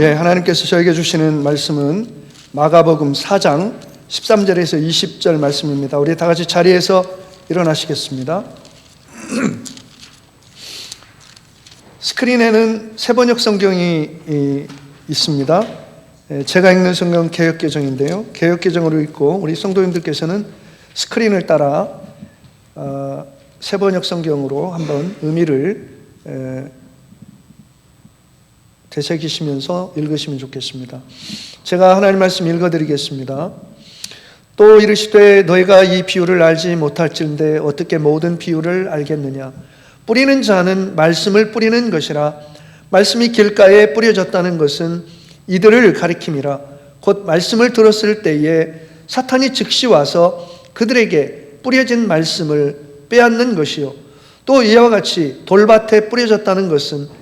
예, 하나님께서 저에게 주시는 말씀은 마가복음 4장 13절에서 20절 말씀입니다. 우리 다 같이 자리에서 일어나시겠습니다. 스크린에는 세번역 성경이 이, 있습니다. 예, 제가 읽는 성경 개혁개정인데요. 개혁개정으로 읽고 우리 성도님들께서는 스크린을 따라 어, 세번역 성경으로 한번 의미를 에, 되새기시면서 읽으시면 좋겠습니다. 제가 하나님 말씀 읽어드리겠습니다. 또 이르시되 너희가 이 비유를 알지 못할진데 어떻게 모든 비유를 알겠느냐? 뿌리는 자는 말씀을 뿌리는 것이라 말씀이 길가에 뿌려졌다는 것은 이들을 가리킴이라 곧 말씀을 들었을 때에 사탄이 즉시 와서 그들에게 뿌려진 말씀을 빼앗는 것이요 또 이와 같이 돌밭에 뿌려졌다는 것은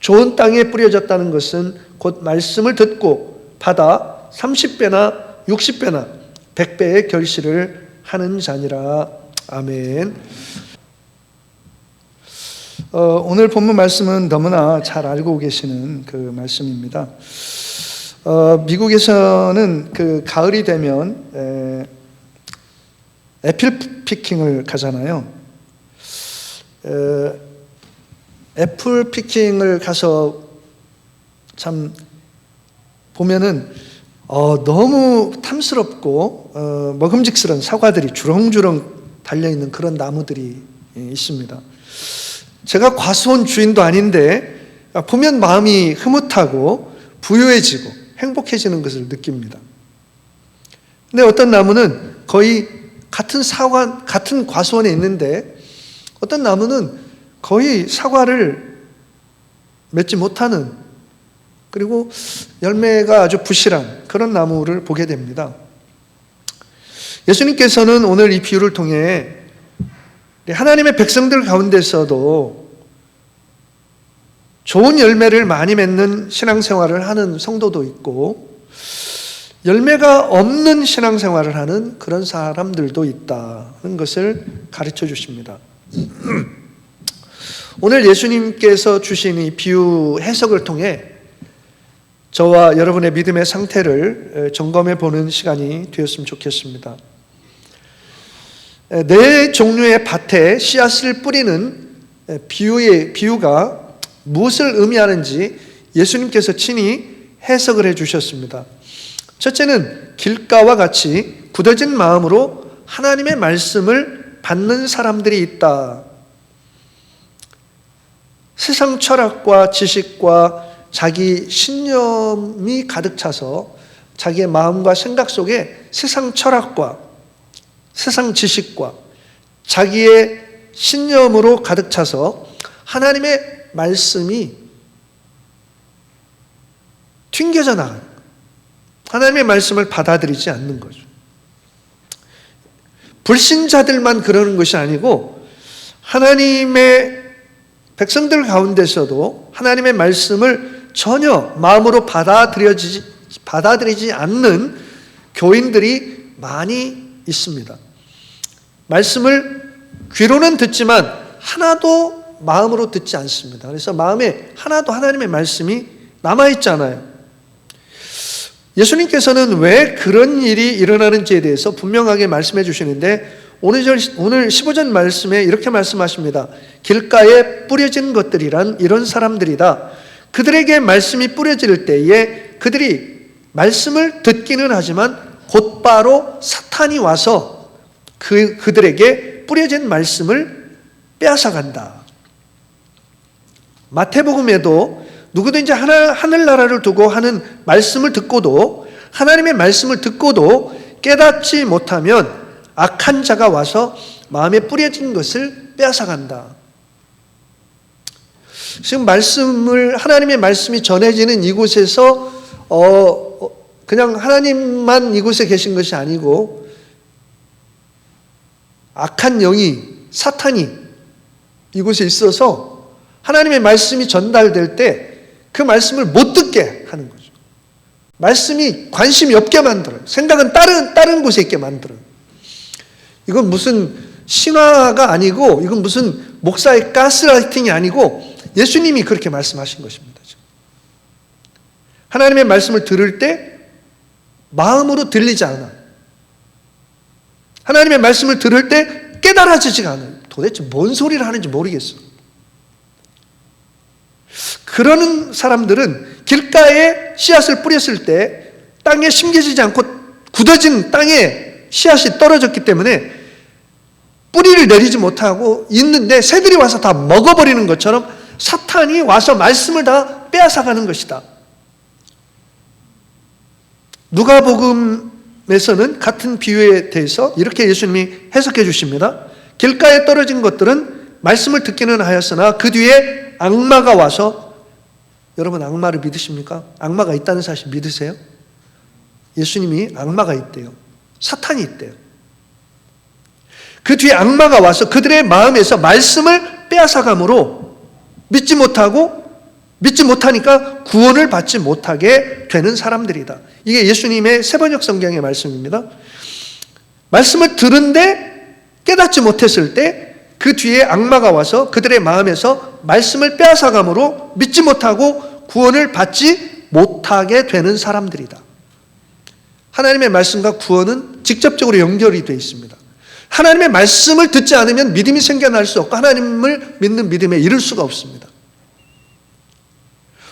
좋은 땅에 뿌려졌다는 것은 곧 말씀을 듣고 받아 30배나 60배나 100배의 결실을 하는 자니라. 아멘. 어, 오늘 본문 말씀은 너무나 잘 알고 계시는 그 말씀입니다. 어, 미국에서는 그 가을이 되면 에, 애플 피킹을 가잖아요. 에, 애플 피킹을 가서 참 보면은 어, 너무 탐스럽고 어, 먹음직스러운 사과들이 주렁주렁 달려 있는 그런 나무들이 있습니다. 제가 과수원 주인도 아닌데 보면 마음이 흐뭇하고 부유해지고 행복해지는 것을 느낍니다. 근데 어떤 나무는 거의 같은 사과 같은 과수원에 있는데 어떤 나무는 거의 사과를 맺지 못하는 그리고 열매가 아주 부실한 그런 나무를 보게 됩니다. 예수님께서는 오늘 이 비유를 통해 하나님의 백성들 가운데서도 좋은 열매를 많이 맺는 신앙생활을 하는 성도도 있고 열매가 없는 신앙생활을 하는 그런 사람들도 있다는 것을 가르쳐 주십니다. 오늘 예수님께서 주신 이 비유 해석을 통해 저와 여러분의 믿음의 상태를 점검해 보는 시간이 되었으면 좋겠습니다. 네 종류의 밭에 씨앗을 뿌리는 비유의 비유가 무엇을 의미하는지 예수님께서 친히 해석을 해 주셨습니다. 첫째는 길가와 같이 굳어진 마음으로 하나님의 말씀을 받는 사람들이 있다. 세상 철학과 지식과 자기 신념이 가득 차서 자기의 마음과 생각 속에 세상 철학과 세상 지식과 자기의 신념으로 가득 차서 하나님의 말씀이 튕겨져 나가는 하나님의 말씀을 받아들이지 않는 거죠. 불신자들만 그러는 것이 아니고 하나님의 백성들 가운데서도 하나님의 말씀을 전혀 마음으로 받아들여지지, 받아들이지 않는 교인들이 많이 있습니다. 말씀을 귀로는 듣지만 하나도 마음으로 듣지 않습니다. 그래서 마음에 하나도 하나님의 말씀이 남아있잖아요. 예수님께서는 왜 그런 일이 일어나는지에 대해서 분명하게 말씀해 주시는데 오늘, 오늘 15절 말씀에 이렇게 말씀하십니다. 길가에 뿌려진 것들이란 이런 사람들이다. 그들에게 말씀이 뿌려질 때에 그들이 말씀을 듣기는 하지만 곧바로 사탄이 와서 그, 그들에게 뿌려진 말씀을 빼앗아 간다. 마태복음에도 누구든지 하나, 하늘나라를 두고 하는 말씀을 듣고도 하나님의 말씀을 듣고도 깨닫지 못하면 악한 자가 와서 마음에 뿌려진 것을 빼앗아 간다. 지금 말씀을 하나님의 말씀이 전해지는 이곳에서 어, 어, 그냥 하나님만 이곳에 계신 것이 아니고 악한 영이 사탄이 이곳에 있어서 하나님의 말씀이 전달될 때 그 말씀을 못 듣게 하는 거죠. 말씀이 관심이 없게 만들어요. 생각은 다른 다른 곳에 있게 만들어요. 이건 무슨 신화가 아니고 이건 무슨 목사의 가스라이팅이 아니고 예수님이 그렇게 말씀하신 것입니다. 하나님의 말씀을 들을 때 마음으로 들리지 않아. 하나님의 말씀을 들을 때 깨달아지지가 않아요. 도대체 뭔 소리를 하는지 모르겠어. 그러는 사람들은 길가에 씨앗을 뿌렸을 때 땅에 심겨지지 않고 굳어진 땅에 씨앗이 떨어졌기 때문에 뿌리를 내리지 못하고 있는데 새들이 와서 다 먹어버리는 것처럼 사탄이 와서 말씀을 다 빼앗아가는 것이다. 누가복음에서는 같은 비유에 대해서 이렇게 예수님이 해석해 주십니다. 길가에 떨어진 것들은 말씀을 듣기는 하였으나 그 뒤에 악마가 와서 여러분 악마를 믿으십니까? 악마가 있다는 사실 믿으세요? 예수님이 악마가 있대요. 사탄이 있대요. 그 뒤에 악마가 와서 그들의 마음에서 말씀을 빼앗아가므로 믿지 못하고 믿지 못하니까 구원을 받지 못하게 되는 사람들이다. 이게 예수님의 세번역 성경의 말씀입니다. 말씀을 들은데 깨닫지 못했을 때 그 뒤에 악마가 와서 그들의 마음에서 말씀을 빼앗아가므로 믿지 못하고 구원을 받지 못하게 되는 사람들이다. 하나님의 말씀과 구원은 직접적으로 연결이 되어 있습니다. 하나님의 말씀을 듣지 않으면 믿음이 생겨날 수 없고 하나님을 믿는 믿음에 이를 수가 없습니다.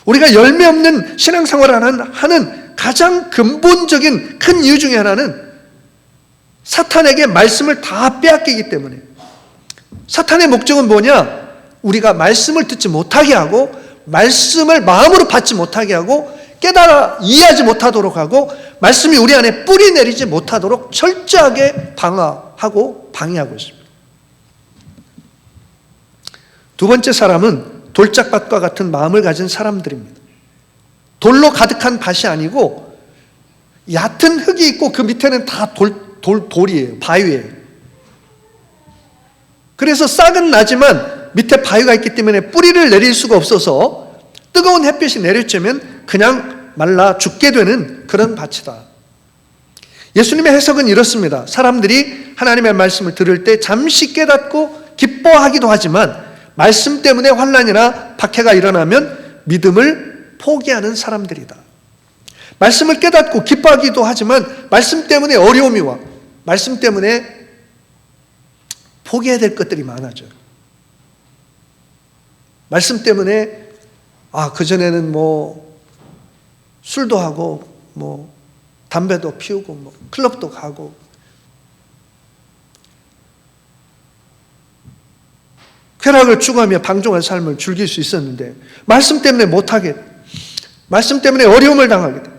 우리가 열매 없는 신앙생활을 하는, 가장 근본적인 큰 이유 중에 하나는 사탄에게 말씀을 다 빼앗기기 때문에 사탄의 목적은 뭐냐? 우리가 말씀을 듣지 못하게 하고 말씀을 마음으로 받지 못하게 하고 깨달아 이해하지 못하도록 하고 말씀이 우리 안에 뿌리 내리지 못하도록 철저하게 방어하고 방해하고 있습니다. 두 번째 사람은 돌짝밭과 같은 마음을 가진 사람들입니다. 돌로 가득한 밭이 아니고 얕은 흙이 있고 그 밑에는 다 돌, 돌, 돌이에요. 바위예요. 그래서 싹은 나지만 밑에 바위가 있기 때문에 뿌리를 내릴 수가 없어서 뜨거운 햇빛이 내리쬐면 그냥 말라 죽게 되는 그런 밭이다. 예수님의 해석은 이렇습니다. 사람들이 하나님의 말씀을 들을 때 잠시 깨닫고 기뻐하기도 하지만 말씀 때문에 환란이나 박해가 일어나면 믿음을 포기하는 사람들이다. 말씀을 깨닫고 기뻐하기도 하지만 말씀 때문에 어려움이 와. 말씀 때문에 포기해야 될 것들이 많아져요. 말씀 때문에 아, 그전에는 뭐 술도 하고 뭐 담배도 피우고 뭐 클럽도 가고 쾌락을 추구하며 방종한 삶을 즐길 수 있었는데 말씀 때문에 못하게 말씀 때문에 어려움을 당하게 돼.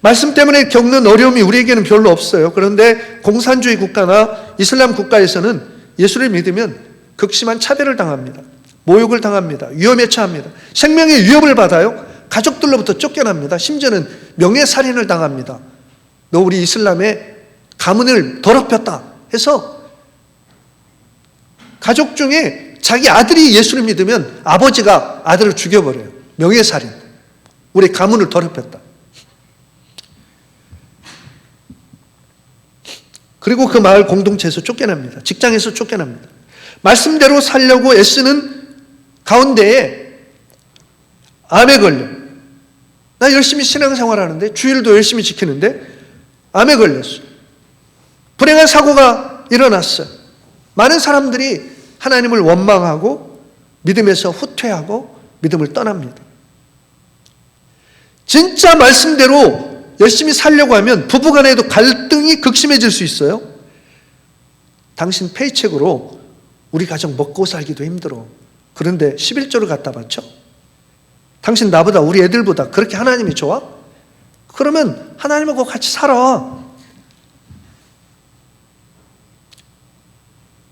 말씀 때문에 겪는 어려움이 우리에게는 별로 없어요. 그런데 공산주의 국가나 이슬람 국가에서는 예수를 믿으면 극심한 차별을 당합니다. 모욕을 당합니다. 위험에 처합니다. 생명의 위협을 받아요. 가족들로부터 쫓겨납니다. 심지어는 명예살인을 당합니다. 너 우리 이슬람의 가문을 더럽혔다 해서 가족 중에 자기 아들이 예수를 믿으면 아버지가 아들을 죽여버려요. 명예살인. 우리 가문을 더럽혔다. 그리고 그 마을 공동체에서 쫓겨납니다. 직장에서 쫓겨납니다. 말씀대로 살려고 애쓰는 가운데에 암에 걸려. 나 열심히 신앙생활 하는데, 주일도 열심히 지키는데, 암에 걸렸어. 불행한 사고가 일어났어. 많은 사람들이 하나님을 원망하고, 믿음에서 후퇴하고, 믿음을 떠납니다. 진짜 말씀대로 열심히 살려고 하면 부부 간에도 갈등이 극심해질 수 있어요. 당신 페이첵으로 우리 가정 먹고 살기도 힘들어. 그런데 11조를 갖다 바쳐? 당신 나보다 우리 애들보다 그렇게 하나님이 좋아? 그러면 하나님하고 같이 살아.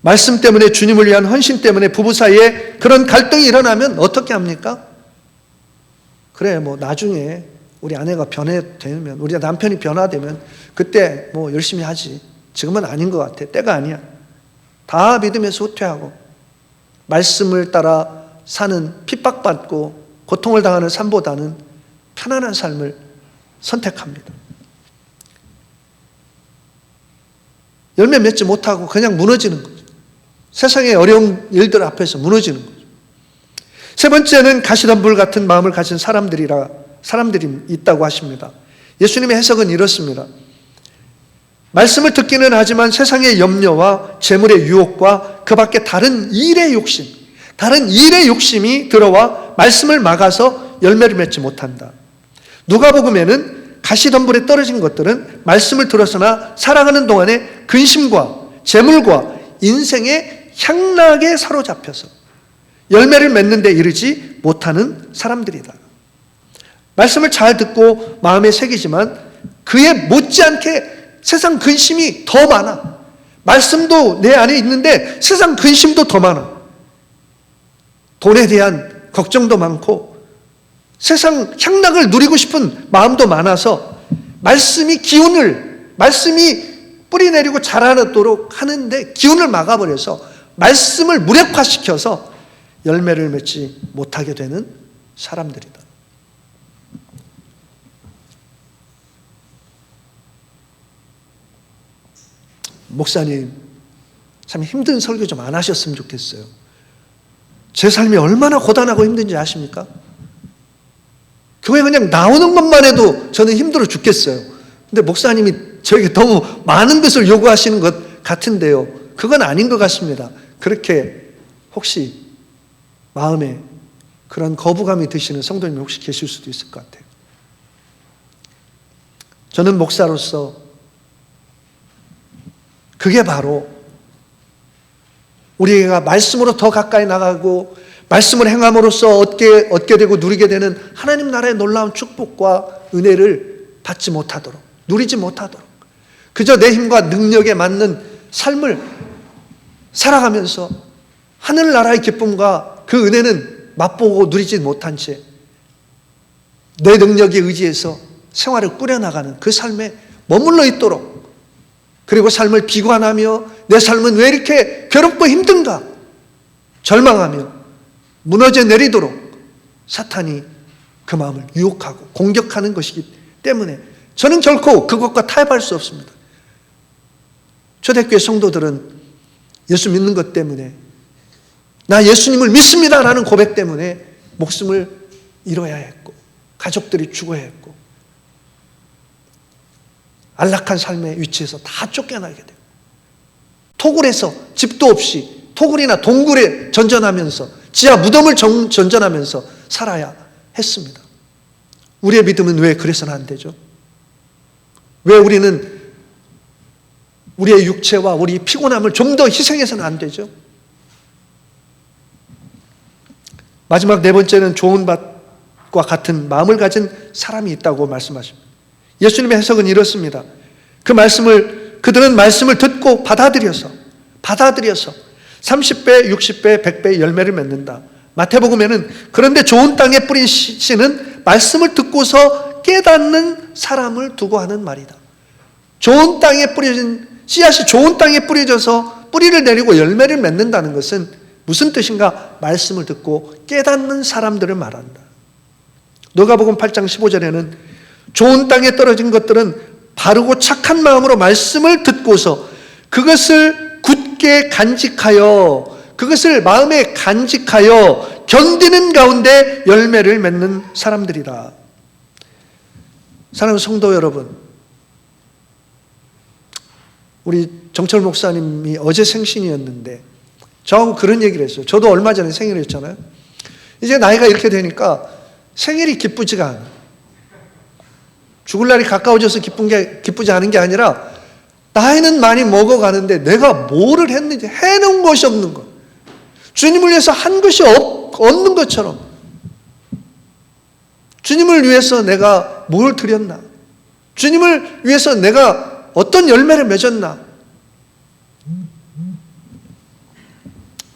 말씀 때문에 주님을 위한 헌신 때문에 부부 사이에 그런 갈등이 일어나면 어떻게 합니까? 그래, 뭐 나중에 우리 아내가 변해되면, 우리 남편이 변화되면 그때 뭐 열심히 하지. 지금은 아닌 것 같아. 때가 아니야. 다 믿음에서 후퇴하고 말씀을 따라 사는 핍박받고 고통을 당하는 삶보다는 편안한 삶을 선택합니다. 열매 맺지 못하고 그냥 무너지는 거죠. 세상의 어려운 일들 앞에서 무너지는 거죠. 세 번째는 가시덤불 같은 마음을 가진 사람들이라 사람들이 있다고 하십니다. 예수님의 해석은 이렇습니다. 말씀을 듣기는 하지만 세상의 염려와 재물의 유혹과 그 밖에 다른 일의 욕심, 다른 일의 욕심이 들어와 말씀을 막아서 열매를 맺지 못한다. 누가복음에는 가시덤불에 떨어진 것들은 말씀을 들었으나 살아가는 동안에 근심과 재물과 인생의 향락에 사로잡혀서 열매를 맺는 데 이르지 못하는 사람들이다. 말씀을 잘 듣고 마음에 새기지만 그에 못지않게 세상 근심이 더 많아. 말씀도 내 안에 있는데 세상 근심도 더 많아. 돈에 대한 걱정도 많고 세상 향락을 누리고 싶은 마음도 많아서 말씀이 기운을 말씀이 뿌리 내리고 자라도록 하는데 기운을 막아버려서 말씀을 무력화시켜서 열매를 맺지 못하게 되는 사람들이다. 목사님, 참 힘든 설교 좀 안 하셨으면 좋겠어요. 제 삶이 얼마나 고단하고 힘든지 아십니까? 교회 그냥 나오는 것만 해도 저는 힘들어 죽겠어요. 근데 목사님이 저에게 너무 많은 것을 요구하시는 것 같은데요. 그건 아닌 것 같습니다. 그렇게 혹시 마음에 그런 거부감이 드시는 성도님이 혹시 계실 수도 있을 것 같아요. 저는 목사로서 그게 바로 우리가 말씀으로 더 가까이 나가고 말씀을 행함으로써 얻게, 얻게 되고 누리게 되는 하나님 나라의 놀라운 축복과 은혜를 받지 못하도록, 누리지 못하도록, 그저 내 힘과 능력에 맞는 삶을 살아가면서 하늘나라의 기쁨과 그 은혜는 맛보고 누리지 못한 채 내 능력에 의지해서 생활을 꾸려나가는 그 삶에 머물러 있도록 그리고 삶을 비관하며 내 삶은 왜 이렇게 괴롭고 힘든가? 절망하며 무너져 내리도록 사탄이 그 마음을 유혹하고 공격하는 것이기 때문에 저는 결코 그것과 타협할 수 없습니다. 초대교회 성도들은 예수 믿는 것 때문에 나 예수님을 믿습니다라는 고백 때문에 목숨을 잃어야 했고 가족들이 죽어야 했고 안락한 삶의 위치에서 다 쫓겨나게 돼요. 토굴에서 집도 없이 토굴이나 동굴에 전전하면서 지하 무덤을 전, 전전하면서 살아야 했습니다. 우리의 믿음은 왜 그래서는 안 되죠? 왜 우리는 우리의 육체와 우리 피곤함을 좀 더 희생해서는 안 되죠? 마지막 네 번째는 좋은 밭과 같은 마음을 가진 사람이 있다고 말씀하십니다. 예수님의 해석은 이렇습니다. 그 말씀을 그들은 말씀을 듣고 받아들여서 받아들여서 30배, 60배, 100배 열매를 맺는다. 마태복음에는 그런데 좋은 땅에 뿌린 씨는 말씀을 듣고서 깨닫는 사람을 두고 하는 말이다. 좋은 땅에 뿌려진 씨앗이 좋은 땅에 뿌려져서 뿌리를 내리고 열매를 맺는다는 것은 무슨 뜻인가? 말씀을 듣고 깨닫는 사람들을 말한다. 누가복음 8장 15절에는 좋은 땅에 떨어진 것들은 바르고 착한 마음으로 말씀을 듣고서 그것을 굳게 간직하여 그것을 마음에 간직하여 견디는 가운데 열매를 맺는 사람들이다. 사랑하는 성도 여러분, 우리 정철 목사님이 어제 생신이었는데 저하고 그런 얘기를 했어요. 저도 얼마 전에 생일을 했잖아요. 이제 나이가 이렇게 되니까 생일이 기쁘지가 않아. 죽을 날이 가까워져서 기쁜 게 기쁘지 않은 게 아니라 나이는 많이 먹어가는데 내가 뭐를 했는지 해놓은 것이 없는 것. 주님을 위해서 한 것이 없, 없는 것처럼. 주님을 위해서 내가 뭘 드렸나? 주님을 위해서 내가 어떤 열매를 맺었나?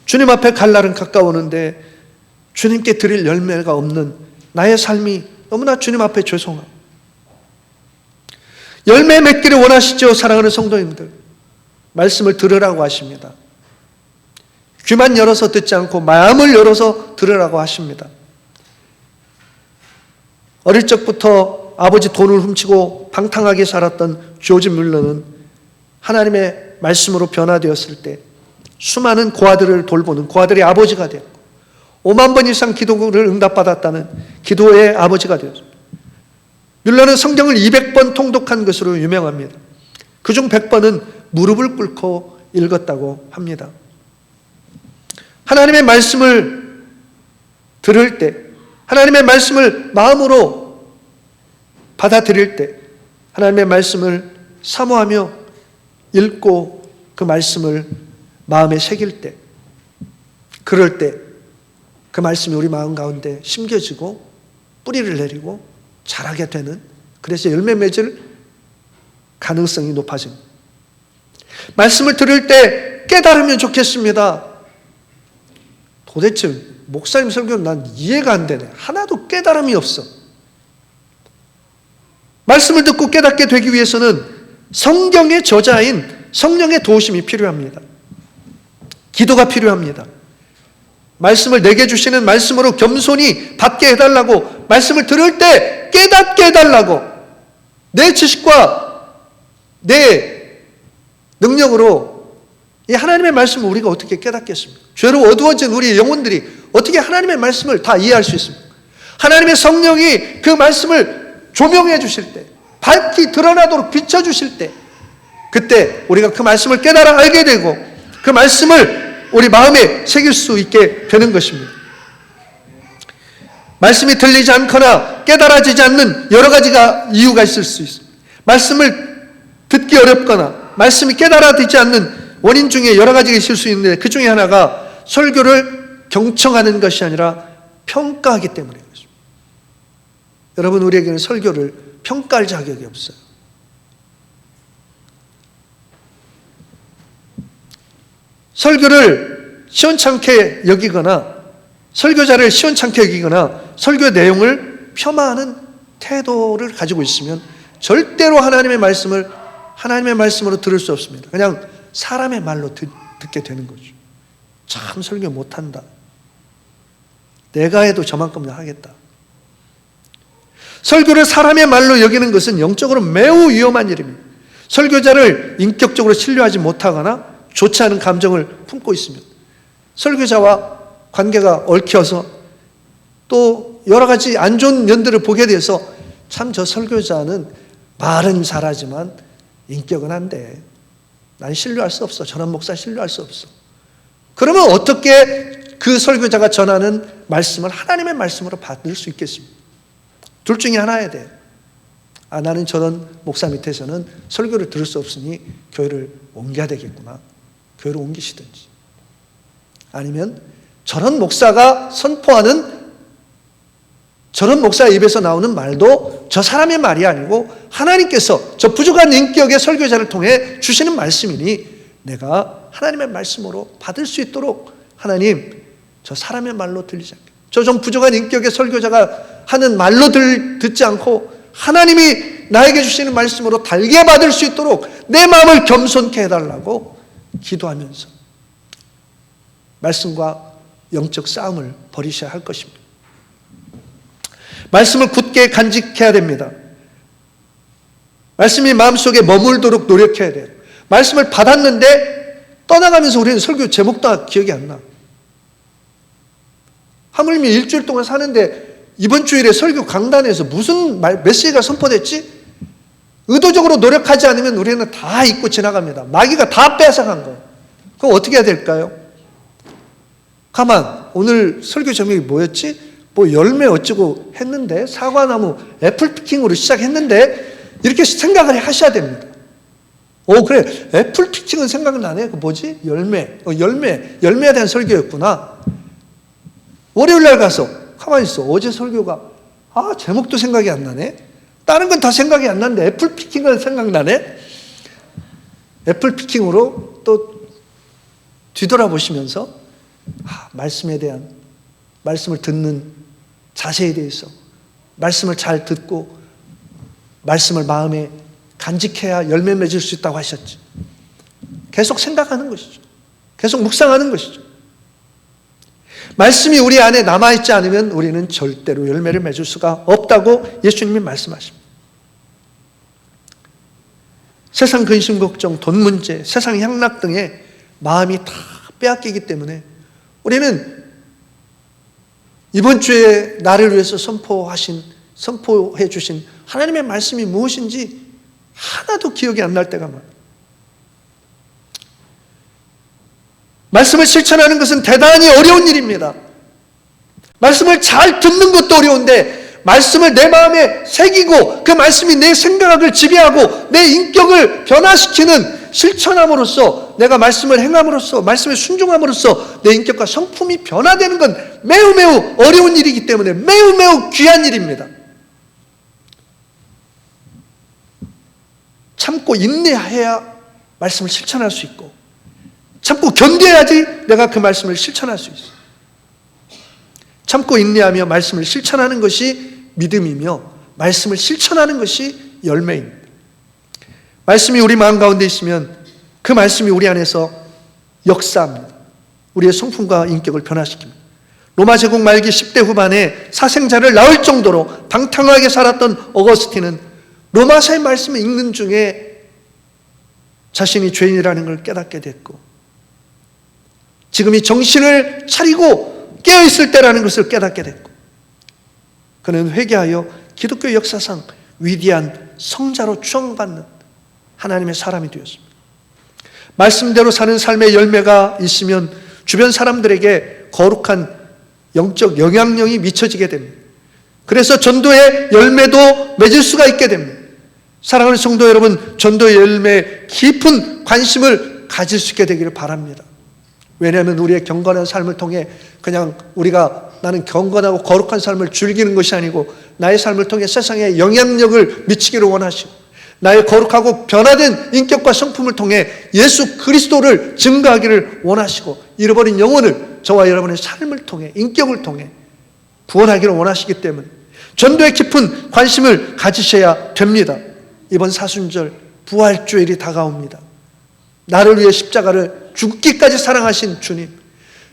주님 앞에 갈 날은 가까우는데 주님께 드릴 열매가 없는 나의 삶이 너무나 주님 앞에 죄송하고 열매 맺기를 원하시죠, 사랑하는 성도님들. 말씀을 들으라고 하십니다. 귀만 열어서 듣지 않고 마음을 열어서 들으라고 하십니다. 어릴 적부터 아버지 돈을 훔치고 방탕하게 살았던 조지 뮬러는 하나님의 말씀으로 변화되었을 때 수많은 고아들을 돌보는 고아들의 아버지가 되었고 5만 번 이상 기도를 응답받았다는 기도의 아버지가 되었습니다. 뮬러는 성경을 200번 통독한 것으로 유명합니다. 그중 100번은 무릎을 꿇고 읽었다고 합니다. 하나님의 말씀을 들을 때, 하나님의 말씀을 마음으로 받아들일 때, 하나님의 말씀을 사모하며 읽고 그 말씀을 마음에 새길 때, 그럴 때, 그 말씀이 우리 마음 가운데 심겨지고 뿌리를 내리고 자라게 되는 그래서 열매 맺을 가능성이 높아집니다. 말씀을 들을 때 깨달으면 좋겠습니다. 도대체 목사님 설교는 난 이해가 안 되네. 하나도 깨달음이 없어. 말씀을 듣고 깨닫게 되기 위해서는 성경의 저자인 성령의 도우심이 필요합니다. 기도가 필요합니다. 말씀을 내게 주시는 말씀으로 겸손히 받게 해달라고 말씀을 들을 때 깨닫게 해달라고 내 지식과 내 능력으로 이 하나님의 말씀을 우리가 어떻게 깨닫겠습니까? 죄로 어두워진 우리의 영혼들이 어떻게 하나님의 말씀을 다 이해할 수 있습니까? 하나님의 성령이 그 말씀을 조명해 주실 때, 밝히 드러나도록 비춰 주실 때, 그때 우리가 그 말씀을 깨달아 알게 되고 그 말씀을 우리 마음에 새길 수 있게 되는 것입니다. 말씀이 들리지 않거나 깨달아지지 않는 여러 가지가 이유가 있을 수 있습니다. 말씀을 듣기 어렵거나 말씀이 깨달아지지 않는 원인 중에 여러 가지가 있을 수 있는데 그 중에 하나가 설교를 경청하는 것이 아니라 평가하기 때문에 그렇습니다. 여러분 우리에게는 설교를 평가할 자격이 없어요. 설교를 시원찮게 여기거나 설교자를 시원찮게 여기거나 설교 내용을 폄하하는 태도를 가지고 있으면 절대로 하나님의 말씀을 하나님의 말씀으로 들을 수 없습니다. 그냥 사람의 말로 듣, 게 되는 거죠. 참 설교 못한다. 내가 해도 저만큼은 하겠다. 설교를 사람의 말로 여기는 것은 영적으로 매우 위험한 일입니다. 설교자를 인격적으로 신뢰하지 못하거나 좋지 않은 감정을 품고 있으면 설교자와 관계가 얽혀서 또 여러 가지 안 좋은 면들을 보게 돼서 참 저 설교자는 말은 잘하지만 인격은 안 돼. 난 신뢰할 수 없어. 저런 목사 신뢰할 수 없어. 그러면 어떻게 그 설교자가 전하는 말씀을 하나님의 말씀으로 받을 수 있겠습니까? 둘 중에 하나야 돼. 아, 나는 저런 목사 밑에서는 설교를 들을 수 없으니 교회를 옮겨야 되겠구나. 교회를 옮기시든지. 아니면 저런 목사가 선포하는 저런 목사 입에서 나오는 말도 저 사람의 말이 아니고 하나님께서 저 부족한 인격의 설교자를 통해 주시는 말씀이니 내가 하나님의 말씀으로 받을 수 있도록 하나님 저 사람의 말로 들리지 않게 저 좀 부족한 인격의 설교자가 하는 말로 들, 듣지 않고 하나님이 나에게 주시는 말씀으로 달게 받을 수 있도록 내 마음을 겸손케 해달라고 기도하면서 말씀과 영적 싸움을 벌이셔야 할 것입니다. 말씀을 굳게 간직해야 됩니다. 말씀이 마음속에 머물도록 노력해야 돼요. 말씀을 받았는데 떠나가면서 우리는 설교 제목도 기억이 안 나. 하물며 일주일 동안 사는데 이번 주일에 설교 강단에서 무슨 말, 메시지가 선포됐지? 의도적으로 노력하지 않으면 우리는 다 잊고 지나갑니다. 마귀가 다 뺏어간 거예요. 그럼 어떻게 해야 될까요? 가만, 오늘 설교 제목이 뭐였지? 뭐 열매 어쩌고 했는데 사과나무 애플 피킹으로 시작했는데 이렇게 생각을 하셔야 됩니다. 오 그래 애플 피킹은 생각나네. 그 뭐지 열매 어, 열매 열매에 대한 설교였구나. 월요일 날 가서 가만히 있어 어제 설교가 아 제목도 생각이 안 나네. 다른 건 다 생각이 안 나는데 애플 피킹은 생각나네. 애플 피킹으로 또 뒤돌아보시면서 아, 말씀에 대한 말씀을 듣는 자세에 대해서 말씀을 잘 듣고 말씀을 마음에 간직해야 열매 맺을 수 있다고 하셨지. 계속 생각하는 것이죠. 계속 묵상하는 것이죠. 말씀이 우리 안에 남아있지 않으면 우리는 절대로 열매를 맺을 수가 없다고 예수님이 말씀하십니다. 세상 근심 걱정, 돈 문제, 세상 향락 등에 마음이 다 빼앗기기 때문에 우리는 이번 주에 나를 위해서 선포하신, 선포해 주신 하나님의 말씀이 무엇인지 하나도 기억이 안 날 때가 많아요. 말씀을 실천하는 것은 대단히 어려운 일입니다. 말씀을 잘 듣는 것도 어려운데 말씀을 내 마음에 새기고 그 말씀이 내 생각을 지배하고 내 인격을 변화시키는 실천함으로써 내가 말씀을 행함으로써 말씀에 순종함으로써 내 인격과 성품이 변화되는 건 매우 매우 어려운 일이기 때문에 매우 매우 귀한 일입니다. 참고 인내해야 말씀을 실천할 수 있고 참고 견뎌야지 내가 그 말씀을 실천할 수 있어. 참고 인내하며 말씀을 실천하는 것이 믿음이며 말씀을 실천하는 것이 열매입니다. 말씀이 우리 마음 가운데 있으면 그 말씀이 우리 안에서 역사합니다. 우리의 성품과 인격을 변화시킵니다. 로마 제국 말기 10대 후반에 사생자를 낳을 정도로 방탕하게 살았던 어거스틴은 로마서의 말씀을 읽는 중에 자신이 죄인이라는 걸 깨닫게 됐고 지금 이 정신을 차리고 깨어있을 때라는 것을 깨닫게 됐고 그는 회개하여 기독교 역사상 위대한 성자로 추앙받는 하나님의 사람이 되었습니다. 말씀대로 사는 삶의 열매가 있으면 주변 사람들에게 거룩한 영적 영향력이 미쳐지게 됩니다. 그래서 전도의 열매도 맺을 수가 있게 됩니다. 사랑하는 성도 여러분, 전도의 열매 깊은 관심을 가질 수 있게 되기를 바랍니다. 왜냐하면 우리의 경건한 삶을 통해 그냥 우리가 나는 경건하고 거룩한 삶을 즐기는 것이 아니고 나의 삶을 통해 세상에 영향력을 미치기를 원하시고 나의 거룩하고 변화된 인격과 성품을 통해 예수 그리스도를 증거하기를 원하시고 잃어버린 영혼을 저와 여러분의 삶을 통해 인격을 통해 구원하기를 원하시기 때문에 전도에 깊은 관심을 가지셔야 됩니다. 이번 사순절 부활주일이 다가옵니다. 나를 위해 십자가를 죽기까지 사랑하신 주님.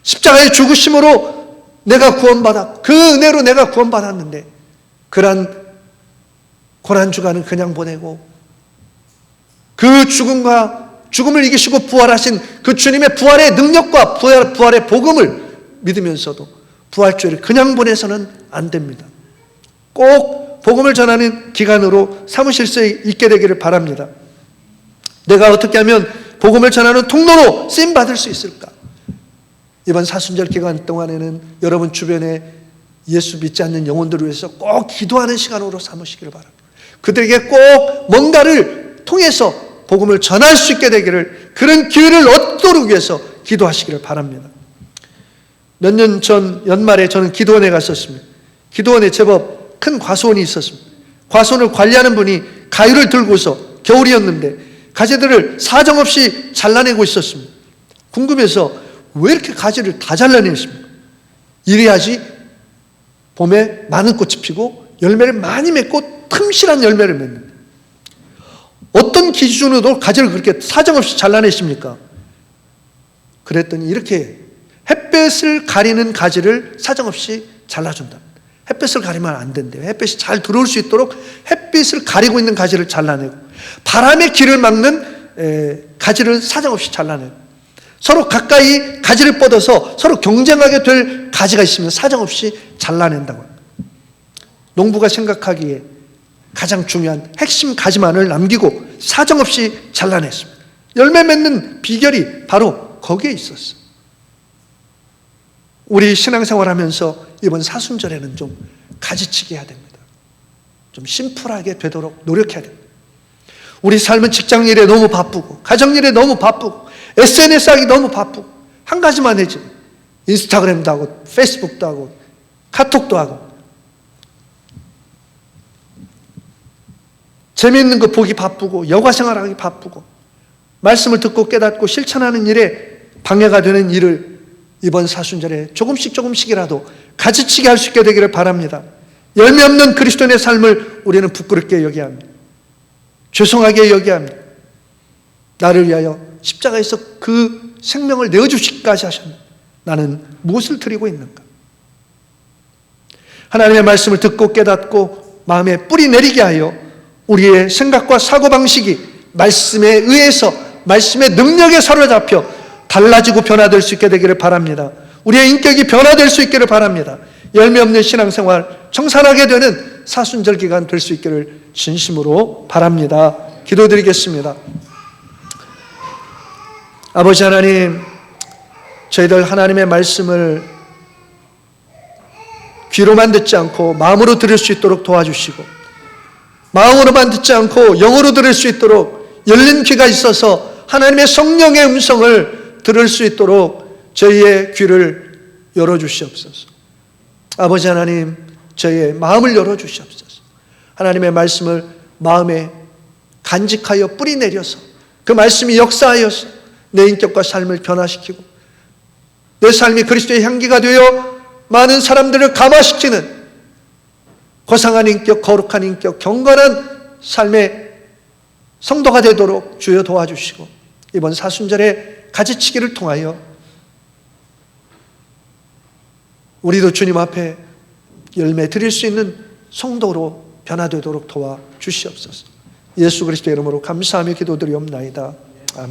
십자가의 죽으심으로 내가 구원받았고 그 은혜로 내가 구원받았는데 그런 고난 주간은 그냥 보내고 그 죽음과 죽음을 이기시고 부활하신 그 주님의 부활의 능력과 부활, 부활의 복음을 믿으면서도 부활주의를 그냥 보내서는 안 됩니다. 꼭 복음을 전하는 기간으로 사무실 수 있게 되기를 바랍니다. 내가 어떻게 하면 복음을 전하는 통로로 쓰임 받을 수 있을까? 이번 사순절 기간 동안에는 여러분 주변에 예수 믿지 않는 영혼들을 위해서 꼭 기도하는 시간으로 삼으시기를 바랍니다. 그들에게 꼭 뭔가를 통해서 복음을 전할 수 있게 되기를 그런 기회를 얻도록 위해서 기도하시기를 바랍니다. 몇 년 전 연말에 저는 기도원에 갔었습니다. 기도원에 제법 큰 과수원이 있었습니다. 과수원을 관리하는 분이 가위를 들고서 겨울이었는데 가지들을 사정없이 잘라내고 있었습니다. 궁금해서 왜 이렇게 가지를 다 잘라내십니까? 이래야지 봄에 많은 꽃이 피고 열매를 많이 맺고 틈실한 열매를 맺는 어떤 기준으로 가지를 그렇게 사정없이 잘라내십니까? 그랬더니 이렇게 햇볕을 가리는 가지를 사정없이 잘라준다. 햇볕을 가리면 안 된대요. 햇볕이 잘 들어올 수 있도록 햇빛을 가리고 있는 가지를 잘라내고 바람의 길을 막는 가지를 사정없이 잘라내고 서로 가까이 가지를 뻗어서 서로 경쟁하게 될 가지가 있으면 사정없이 잘라낸다고. 농부가 생각하기에 가장 중요한 핵심 가지만을 남기고 사정없이 잘라냈습니다. 열매 맺는 비결이 바로 거기에 있었어. 우리 신앙생활 하면서 이번 사순절에는 좀 가지치기 해야 됩니다. 좀 심플하게 되도록 노력해야 됩니다. 우리 삶은 직장 일에 너무 바쁘고, 가정 일에 너무 바쁘고, SNS 하기 너무 바쁘고, 한 가지만 해지. 인스타그램도 하고, 페이스북도 하고, 카톡도 하고. 재미있는 거 보기 바쁘고, 여가 생활하기 바쁘고, 말씀을 듣고 깨닫고 실천하는 일에 방해가 되는 일을 이번 사순절에 조금씩 조금씩이라도 가지치게 할수 있게 되기를 바랍니다. 열매 없는 그리스도인의 삶을 우리는 부끄럽게 여겨야 합니다. 죄송하게 여기 합니다. 나를 위하여 십자가에서 그 생명을 내어주시기까지 하셨는데 나는 무엇을 드리고 있는가? 하나님의 말씀을 듣고 깨닫고 마음에 뿌리 내리게 하여 우리의 생각과 사고방식이 말씀에 의해서 말씀의 능력에 사로잡혀 달라지고 변화될 수 있게 되기를 바랍니다. 우리의 인격이 변화될 수 있기를 바랍니다. 열매 없는 신앙생활 청산하게 되는 사순절 기간 될 수 있기를 진심으로 바랍니다. 기도드리겠습니다. 아버지 하나님, 저희들 하나님의 말씀을 귀로만 듣지 않고 마음으로 들을 수 있도록 도와주시고 마음으로만 듣지 않고 영어로 들을 수 있도록 열린 귀가 있어서 하나님의 성령의 음성을 들을 수 있도록 저희의 귀를 열어주시옵소서. 아버지 하나님, 저희의 마음을 열어주시옵소서. 하나님의 말씀을 마음에 간직하여 뿌리 내려서 그 말씀이 역사하여서 내 인격과 삶을 변화시키고 내 삶이 그리스도의 향기가 되어 많은 사람들을 감화시키는 고상한 인격, 거룩한 인격, 경건한 삶의 성도가 되도록 주여 도와주시고 이번 사순절의 가지치기를 통하여 우리도 주님 앞에 열매 드릴 수 있는 성도로 변화되도록 도와 주시옵소서. 예수 그리스도 이름으로 감사하며 기도드리옵나이다.